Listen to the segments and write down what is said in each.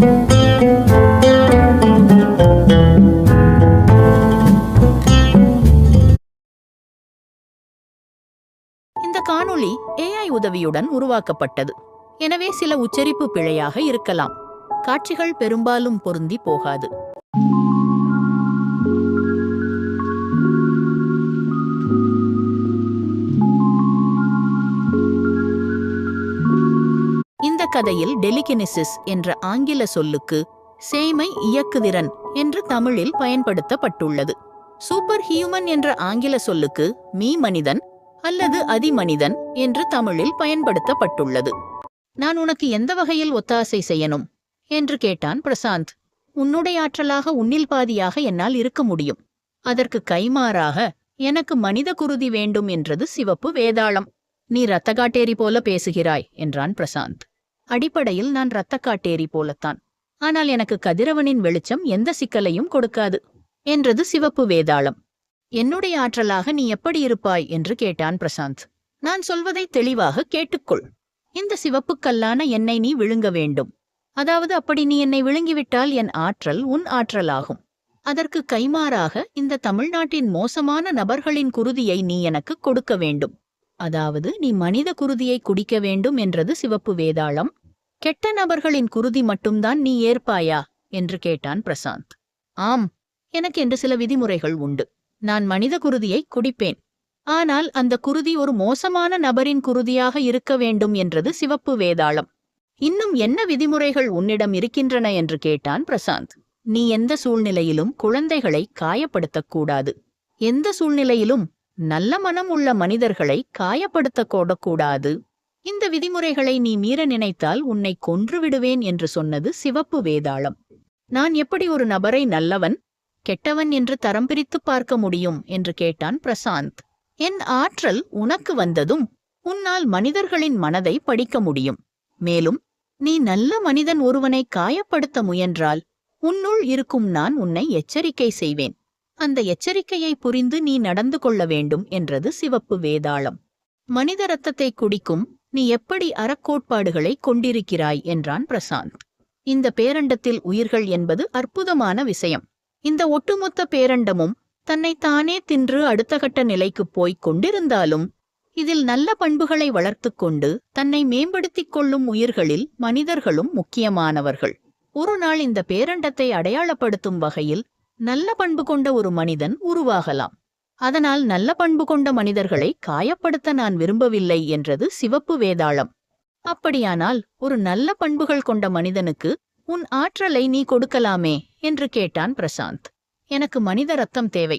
இந்த காணொளி ஏஐ உதவியுடன் உருவாக்கப்பட்டது. எனவே சில உச்சரிப்பு பிழையாக இருக்கலாம். காட்சிகள் பெரும்பாலும் பொருந்தி போகாது. கதையில் டெலிகினிசிஸ் என்ற ஆங்கில சொல்லுக்கு சேமை இயக்குதிறன் என்று தமிழில் பயன்படுத்தப்பட்டுள்ளது. சூப்பர் ஹியூமன் என்ற ஆங்கில சொல்லுக்கு மீ மனிதன் அல்லது அதிமனிதன் என்று தமிழில் பயன்படுத்தப்பட்டுள்ளது. நான் உனக்கு எந்த வகையில் ஒத்தாசை செய்யணும்? என்று கேட்டான் பிரசாந்த். உன்னுடைய ஆற்றலாக உன்னில் பாதியாக என்னால் இருக்க முடியும். அதற்கு கைமாறாக எனக்கு மனித குருதி வேண்டும் என்றது சிவப்பு வேதாளம். நீ ரத்தகாட்டேரி போல பேசுகிறாய் என்றான் பிரசாந்த். அடிப்படையில் நான் இரத்தக்காட்டேரி போலத்தான். ஆனால் எனக்கு கதிரவனின் வெளிச்சம் எந்த சிக்கலையும் கொடுக்காது என்றது சிவப்பு வேதாளம். என்னுடைய ஆற்றலாக நீ எப்படி இருப்பாய்? என்று கேட்டான் பிரசாந்த். நான் சொல்வதை தெளிவாக கேட்டுக்கொள். இந்த சிவப்புக்கல்லான என்னை நீ விழுங்க வேண்டும். அதாவது அப்படி நீ என்னை விழுங்கிவிட்டால் என் ஆற்றல் உன் ஆற்றலாகும். அதற்கு கைமாறாக இந்த தமிழ்நாட்டின் மோசமான நபர்களின் குருதியை நீ எனக்கு கொடுக்க வேண்டும். அதாவது நீ மனித குருதியை குடிக்க வேண்டும் என்றது சிவப்பு வேதாளம். கெட்ட நபர்களின் குருதி மட்டும்தான் நீ ஏற்பாயா? என்று கேட்டான் பிரசாந்த். ஆம் எனக்கு என்று சில விதிமுறைகள் உண்டு. நான் மனித குருதியை குடிப்பேன். ஆனால் அந்த குருதி ஒரு மோசமான நபரின் குருதியாக இருக்க வேண்டும் என்றது சிவப்பு வேதாளம். இன்னும் என்ன விதிமுறைகள் உன்னிடம் இருக்கின்றன என்று கேட்டான் பிரசாந்த். நீ எந்த சூழ்நிலையிலும் குழந்தைகளை காயப்படுத்தக்கூடாது. எந்த சூழ்நிலையிலும் நல்ல மனம் உள்ள மனிதர்களை காயப்படுத்தக் கூடாது. இந்த விதிமுறைகளை நீ மீற நினைத்தால் உன்னை கொன்று விடுவேன் என்று சொன்னது சிவப்பு வேதாளம். நான் எப்படி ஒரு நபரை நல்லவன் கெட்டவன் என்று தரம் பிரித்துப் பார்க்க முடியும்? என்று கேட்டான் பிரசாந்த். என் ஆற்றல் உனக்கு வந்ததும் உன்னால் மனிதர்களின் மனதை படிக்க முடியும். மேலும் நீ நல்ல மனிதன் ஒருவனை காயப்படுத்த முயன்றால் உன்னுள் இருக்கும் நான் உன்னை எச்சரிக்கை செய்வேன். அந்த எச்சரிக்கையை புரிந்து நீ நடந்து கொள்ள வேண்டும் என்றது சிவப்பு வேதாளம். மனித ரத்தத்தை குடிக்கும் நீ எப்படி அறக்கோட்பாடுகளை கொண்டிருக்கிறாய் என்றான் பிரசாந்த். இந்த பேரண்டத்தில் உயிர்கள் என்பது அற்புதமான விஷயம். இந்த ஒட்டுமொத்த பேரண்டமும் தன்னை தானே தின்று அடுத்த கட்ட நிலைக்குப் போய்க் கொண்டிருந்தாலும் இதில் நல்ல பண்புகளை வளர்த்துக் கொண்டு தன்னை மேம்படுத்திக் கொள்ளும் உயிர்களில் மனிதர்களும் முக்கியமானவர்கள். ஒரு நாள் இந்த பேரண்டத்தை அடையாளப்படுத்தும் வகையில் நல்ல பண்பு கொண்ட ஒரு மனிதன் உருவாகலாம். அதனால் நல்ல பண்பு கொண்ட மனிதர்களை காயப்படுத்த நான் விரும்பவில்லை என்றது சிவப்பு வேதாளம். அப்படியானால் ஒரு நல்ல பண்புகள் கொண்ட மனிதனுக்கு உன் ஆற்றலை நீ கொடுக்கலாமே என்று கேட்டான் பிரசாந்த். எனக்கு மனித ரத்தம் தேவை.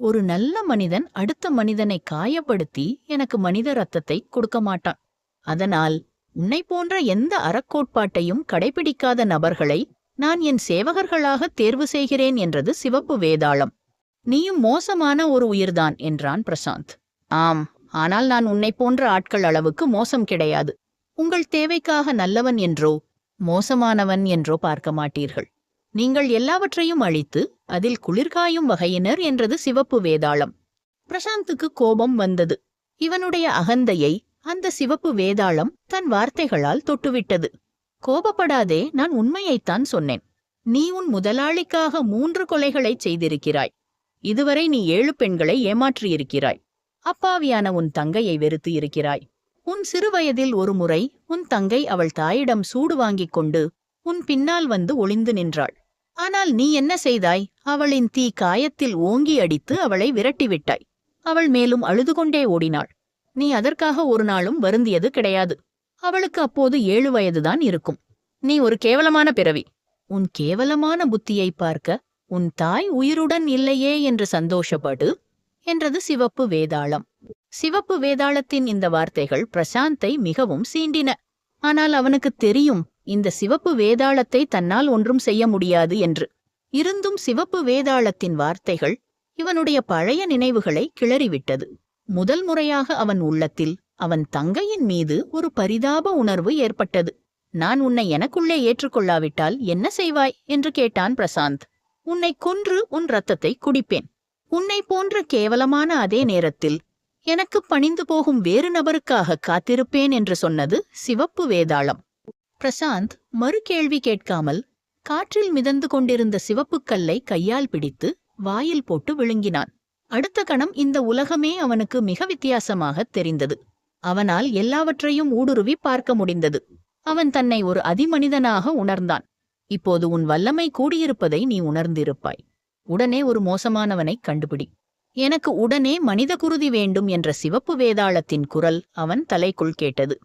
ஒரு நல்ல மனிதன் அடுத்த மனிதனை காயப்படுத்தி எனக்கு மனித ரத்தத்தை கொடுக்க மாட்டான். அதனால் உன்னை போன்ற எந்த அறக்கோட்பாட்டையும் கடைபிடிக்காத நபர்களை நான் என் சேவகர்களாக தேர்வு செய்கிறேன் என்றது சிவப்பு வேதாளம். நீயும் மோசமான ஒரு உயிர்தான் என்றான் பிரசாந்த். ஆம் ஆனால் நான் உன்னை போன்ற ஆட்கள் அளவுக்கு மோசம் கிடையாது. உங்கள் தேவைக்காக நல்லவன் என்றோ மோசமானவன் என்றோ பார்க்க மாட்டீர்கள். நீங்கள் எல்லாவற்றையும் அழித்து அதில் குளிர்காயும் வகையினர் என்றது சிவப்பு வேதாளம். பிரசாந்துக்கு கோபம் வந்தது. இவனுடைய அகந்தையை அந்த சிவப்பு வேதாளம் தன் வார்த்தைகளால் தொட்டுவிட்டது. கோபப்படாதே நான் உண்மையைத்தான் சொன்னேன். நீ உன் முதலாளிக்காக மூன்று கொலைகளைச் செய்திருக்கிறாய். இதுவரை நீ ஏழு பெண்களை ஏமாற்றியிருக்கிறாய். அப்பாவியான உன் தங்கையை வெறுத்து இருக்கிறாய். உன் சிறுவயதில் ஒரு முறை உன் தங்கை அவள் தாயிடம் சூடு வாங்கிக் கொண்டு உன் பின்னால் வந்து ஒளிந்து நின்றாள். ஆனால் நீ என்ன செய்தாய்? அவளின் தீ காயத்தில் ஓங்கி அடித்து அவளை விரட்டிவிட்டாய். அவள் மேலும் அழுது கொண்டே ஓடினாள். நீ அதற்காக ஒரு நாளும் வருந்தியது கிடையாது. அவளுக்கு அப்போது ஏழு வயதுதான் இருக்கும். நீ ஒரு கேவலமான பிறவி. உன் கேவலமான புத்தியை பார்க்க உன் தாய் உயிருடன் இல்லையே என்று சந்தோஷப்படு என்றது சிவப்பு வேதாளம். சிவப்பு வேதாளத்தின் இந்த வார்த்தைகள் பிரசாந்தை மிகவும் சீண்டின. ஆனால் அவனுக்கு தெரியும் இந்த சிவப்பு வேதாளத்தை தன்னால் ஒன்றும் செய்ய முடியாது என்று. இருந்தும் சிவப்பு வேதாளத்தின் வார்த்தைகள் இவனுடைய பழைய நினைவுகளை கிளறிவிட்டது. முதல் முறையாக அவன் உள்ளத்தில் அவன் தங்கையின் மீது ஒரு பரிதாப உணர்வு ஏற்பட்டது. நான் உன்னை எனக்குள்ளே ஏற்றுக்கொள்ளாவிட்டால் என்ன செய்வாய்? என்று கேட்டான் பிரசாந்த். உன்னை கொன்று உன் ரத்தத்தை குடிப்பேன். உன்னை போன்ற கேவலமான அதே நேரத்தில் எனக்கு பணிந்து போகும் வேறு நபருக்காக காத்திருப்பேன் என்று சொன்னது சிவப்பு வேதாளம். பிரசாந்த் மறு கேள்வி கேட்காமல் காற்றில் மிதந்து கொண்டிருந்த சிவப்புக் கல்லை கையால் பிடித்து வாயில் போட்டு விழுங்கினான். அடுத்த கணம் இந்த உலகமே அவனுக்கு மிக வித்தியாசமாகத் தெரிந்தது. அவனால் எல்லாவற்றையும் ஊடுருவி பார்க்க முடிந்தது. அவன் தன்னை ஒரு அதிமனிதனாக உணர்ந்தான். இப்போது உன் வல்லமை கூடியிருப்பதை நீ உணர்ந்திருப்பாய். உடனே ஒரு மோசமானவனைக் கண்டுபிடி. எனக்கு உடனே மனித குருதி வேண்டும் என்ற சிவப்பு வேதாளத்தின் குரல் அவன் தலைக்குள் கேட்டது.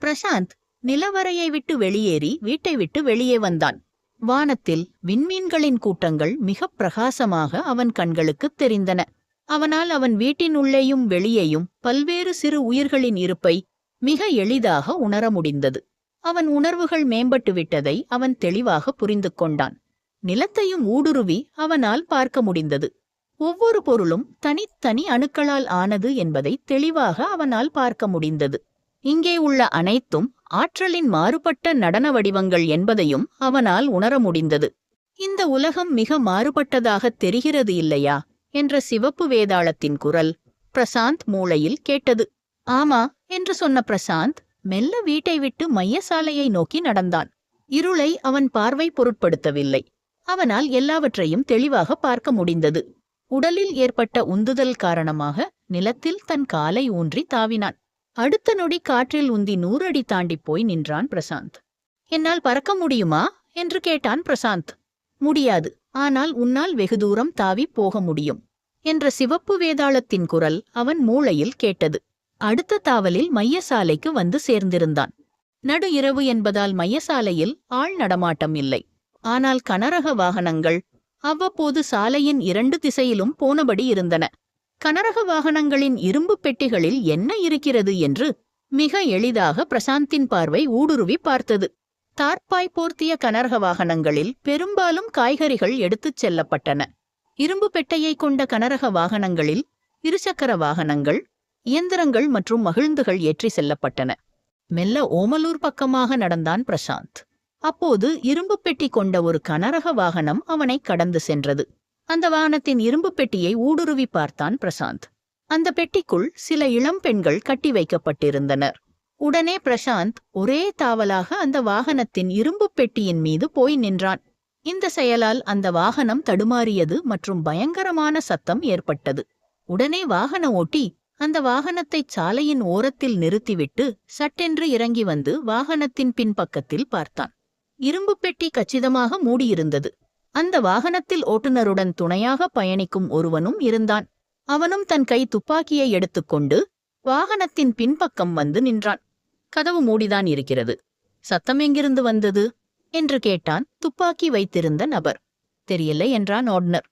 பிரசாந்த் நிலவரையை விட்டு வெளியேறி வீட்டை விட்டு வெளியே வந்தான். வானத்தில் விண்மீன்களின் கூட்டங்கள் மிகப் பிரகாசமாக அவன் கண்களுக்குத் தெரிந்தன. அவனால் அவன் வீட்டின் உள்ளேயும் வெளியேயும் பல்வேறு சிறு உயிர்களின் இருப்பை மிக எளிதாக உணர முடிந்தது. அவன் உணர்வுகள் மேம்பட்டு விட்டதை அவன் தெளிவாக புரிந்து கொண்டான். நிலத்தையும் ஊடுருவி அவனால் பார்க்க முடிந்தது. ஒவ்வொரு பொருளும் தனித்தனி அணுக்களால் ஆனது என்பதை தெளிவாக அவனால் பார்க்க முடிந்தது. இங்கே உள்ள அனைத்தும் ஆற்றலின் மாறுபட்ட நடன வடிவங்கள் என்பதையும் அவனால் உணர முடிந்தது. இந்த உலகம் மிக மாறுபட்டதாகத் தெரிகிறது இல்லையா? என்ற சிவப்பு வேதாளத்தின் குரல் பிரசாந்த் மூளையில் கேட்டது. ஆமா என்று சொன்ன பிரசாந்த் மெல்ல வீட்டை விட்டு மையசாலையை நோக்கி நடந்தான். இருளை அவன் பார்வை பொருட்படுத்தவில்லை. அவனால் எல்லாவற்றையும் தெளிவாக பார்க்க முடிந்தது. உடலில் ஏற்பட்ட உந்துதல் காரணமாக நிலத்தில் தன் காலை ஊன்றி தாவினான். அடுத்த நொடி காற்றில் உந்தி நூறடி தாண்டிப் போய் நின்றான் பிரசாந்த். என்னால் பறக்க முடியுமா? என்று கேட்டான் பிரசாந்த். முடியாது. ஆனால் உன்னால் வெகு தூரம் தாவி போக முடியும் என்ற சிவப்பு வேதாளத்தின் குரல் அவன் மூளையில் கேட்டது. அடுத்த தாவலில் மையசாலைக்கு வந்து சேர்ந்திருந்தான். நடு இரவு என்பதால் மையசாலையில் ஆள் நடமாட்டம் இல்லை. ஆனால் கனரக வாகனங்கள் அவ்வப்போது சாலையின் இரண்டு திசையிலும் போனபடி இருந்தன. கனரக வாகனங்களின் இரும்பு பெட்டிகளில் என்ன இருக்கிறது என்று மிக எளிதாக பிரசாந்தின் பார்வை ஊடுருவி பார்த்தது. தார்ப்பாய் போர்த்திய கனரக வாகனங்களில் பெரும்பாலும் காய்கறிகள் எடுத்துச் செல்லப்பட்டன. இரும்பு பெட்டையை கொண்ட கனரக வாகனங்களில் இருசக்கர வாகனங்கள் இயந்திரங்கள் மற்றும் மகிழ்ந்துகள் ஏற்றி செல்லப்பட்டன. மெல்ல ஓமலூர் பக்கமாக நடந்தான் பிரசாந்த். அப்போது இரும்பு பெட்டி கொண்ட ஒரு கனரக வாகனம் அவனை கடந்து சென்றது. அந்த வாகனத்தின் இரும்பு பெட்டியை ஊடுருவி பார்த்தான் பிரசாந்த். அந்த பெட்டிக்குள் சில இளம் பெண்கள் கட்டி வைக்கப்பட்டிருந்தனர். உடனே பிரசாந்த் ஒரே தாவலாக அந்த வாகனத்தின் இரும்பு பெட்டியின் மீது போய் நின்றான். இந்த செயலால் அந்த வாகனம் தடுமாறியது மற்றும் பயங்கரமான சத்தம் ஏற்பட்டது. உடனே வாகன ஓட்டி அந்த வாகனத்தை சாலையின் ஓரத்தில் நிறுத்திவிட்டு சட்டென்று இறங்கி வந்து வாகனத்தின் பின்பக்கத்தில் பார்த்தான். இரும்பு பெட்டி கச்சிதமாக மூடியிருந்தது. அந்த வாகனத்தில் ஓட்டுநருடன் துணையாக பயணிக்கும் ஒருவனும் இருந்தான். அவனும் தன் கை துப்பாக்கியை எடுத்துக்கொண்டு வாகனத்தின் பின்பக்கம் வந்து நின்றான். கதவு மூடிதான் இருக்கிறது. சத்தம் எங்கிருந்து வந்தது? என்று கேட்டான் துப்பாக்கி வைத்திருந்த நபர். தெரியலை என்றான் ஓட்னர்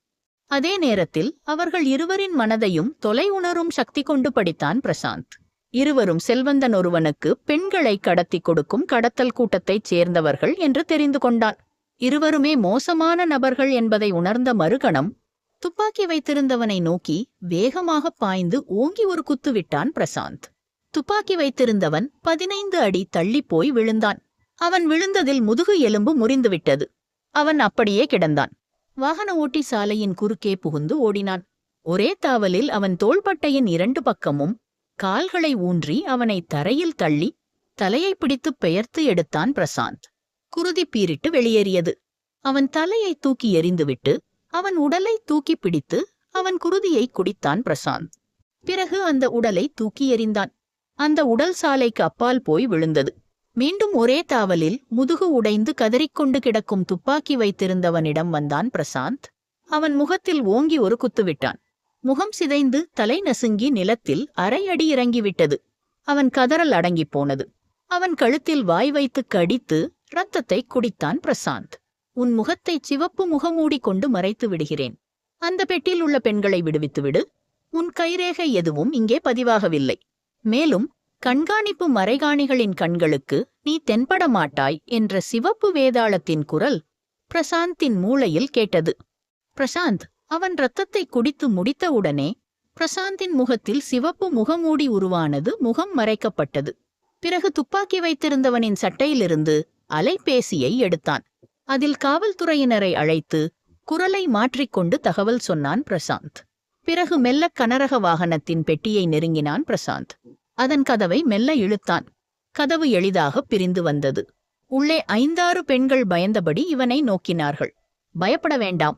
அதே நேரத்தில் அவர்கள் இருவரின் மனதையும் தொலை உணரும் சக்தி கொண்டு படித்தான் பிரசாந்த். இருவரும் செல்வந்தன் ஒருவனுக்கு பெண்களை கடத்தி கொடுக்கும் கடத்தல் கூட்டத்தைச் சேர்ந்தவர்கள் என்று தெரிந்து கொண்டான். இருவருமே மோசமான நபர்கள் என்பதை உணர்ந்த மறுகணம் துப்பாக்கி வைத்திருந்தவனை நோக்கி வேகமாக பாய்ந்து ஓங்கி ஒரு குத்து விட்டான் பிரசாந்த். துப்பாக்கி வைத்திருந்தவன் பதினைந்து அடி தள்ளிப் போய் விழுந்தான். அவன் விழுந்ததில் முதுகு எலும்பு முறிந்துவிட்டது. அவன் அப்படியே கிடந்தான். வாகன ஓட்டி சாலையின் குறுக்கே புகுந்து ஓடினான். ஒரே தாவலில் அவன் தோள்பட்டையின் இரண்டு பக்கமும் கால்களை ஊன்றி அவனை தரையில் தள்ளி தலையை பிடித்துப் பெயர்த்து எடுத்தான் பிரசாந்த். குருதி பீரிட்டு வெளியேறியது. அவன் தலையை தூக்கி எறிந்துவிட்டு அவன் உடலை தூக்கி பிடித்து அவன் குருதியை குடித்தான் பிரசாந்த். பிறகு அந்த உடலை தூக்கி எறிந்தான். அந்த உடல் சாலைக்கு அப்பால் போய் விழுந்தது. மீண்டும் ஒரே தாவலில் முதுகு உடைந்து கதறிக்கொண்டு கிடக்கும் துப்பாக்கி வைத்திருந்தவனிடம் வந்தான் பிரசாந்த். அவன் முகத்தில் ஓங்கி ஒரு குத்துவிட்டான் முகம் சிதைந்து தலை நசுங்கி நிலத்தில் அரை அடி இறங்கிவிட்டது. அவன் கதறல் அடங்கிப் போனது. அவன் கழுத்தில் வாய் வைத்து கடித்து ரத்தத்தை குடித்தான் பிரசாந்த். உன் முகத்தை சிவப்பு முகமூடி கொண்டு மறைத்து விடுகிறேன். அந்த பெட்டியில் உள்ள பெண்களை விடுவித்துவிடு உன் கைரேகை எதுவும் இங்கே பதிவாகவில்லை. மேலும் கண்காணிப்பு மறைகாணிகளின் கண்களுக்கு நீ தென்பட மாட்டாய் என்ற சிவப்பு வேதாளத்தின் குரல் பிரசாந்தின் மூளையில் கேட்டது. பிரசாந்த் அவன் ரத்தத்தை குடித்து முடித்தவுடனே பிரசாந்தின் முகத்தில் சிவப்பு முகமூடி உருவானது முகம் மறைக்கப்பட்டது. பிறகு துப்பாக்கி வைத்திருந்தவனின் சட்டையிலிருந்து அலைபேசியை எடுத்தான். அதில் காவல்துறையினரை அழைத்து குரலை மாற்றிக்கொண்டு தகவல் சொன்னான் பிரசாந்த். பிறகு மெல்ல கனரக வாகனத்தின் பெட்டியை நெருங்கினான் பிரசாந்த். அதன் கதவை மெல்ல இழுத்தான். கதவு எளிதாக பிரிந்து வந்தது. உள்ளே ஐந்தாறு பெண்கள் பயந்தபடி இவனை நோக்கினார்கள். பயப்பட வேண்டாம்.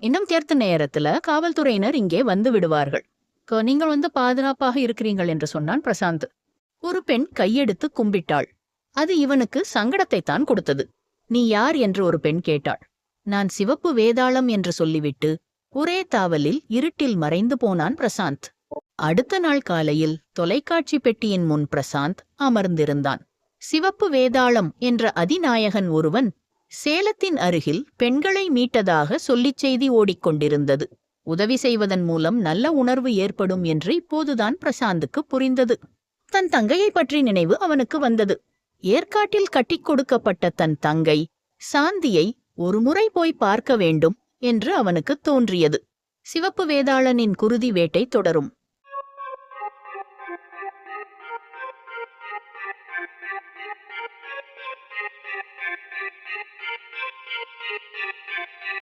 இன்னும் தேர்த்த நேரத்துல காவல்துறையினர் இங்கே வந்து விடுவார்கள். நீங்கள் வந்து பாதுகாப்பாக இருக்கிறீர்கள் என்று சொன்னான் பிரசாந்த். ஒரு பெண் கையெடுத்து கும்பிட்டாள். அது இவனுக்கு சங்கடத்தை தான் கொடுத்தது. நீ யார்? என்று ஒரு பெண் கேட்டாள். நான் சிவப்பு வேதாளம் என்று சொல்லிவிட்டு ஒரே தாவலில் இருட்டில் மறைந்து போனான் பிரசாந்த். அடுத்த நாள் காலையில் தொலைக்காட்சி பெட்டியின் முன் பிரசாந்த் அமர்ந்திருந்தான். சிவப்பு வேதாளம் என்ற அதிநாயகன் ஒருவன் சேலத்தின் அருகில் பெண்களை மீட்டதாக சொல்லிச் செய்தி ஓடிக்கொண்டிருந்தது உதவி செய்வதன் மூலம் நல்ல உணர்வு ஏற்படும் என்று இப்போதுதான் பிரசாந்துக்கு புரிந்தது. தன் தங்கையை பற்றி நினைவு அவனுக்கு வந்தது. ஏற்காட்டில் கட்டிக் கொடுக்கப்பட்ட தன் தங்கை சாந்தியை ஒருமுறை போய் பார்க்க வேண்டும். என்று அவனுக்கு தோன்றியது. சிவப்பு வேதாளனின் குருதி வேட்டை தொடரும்.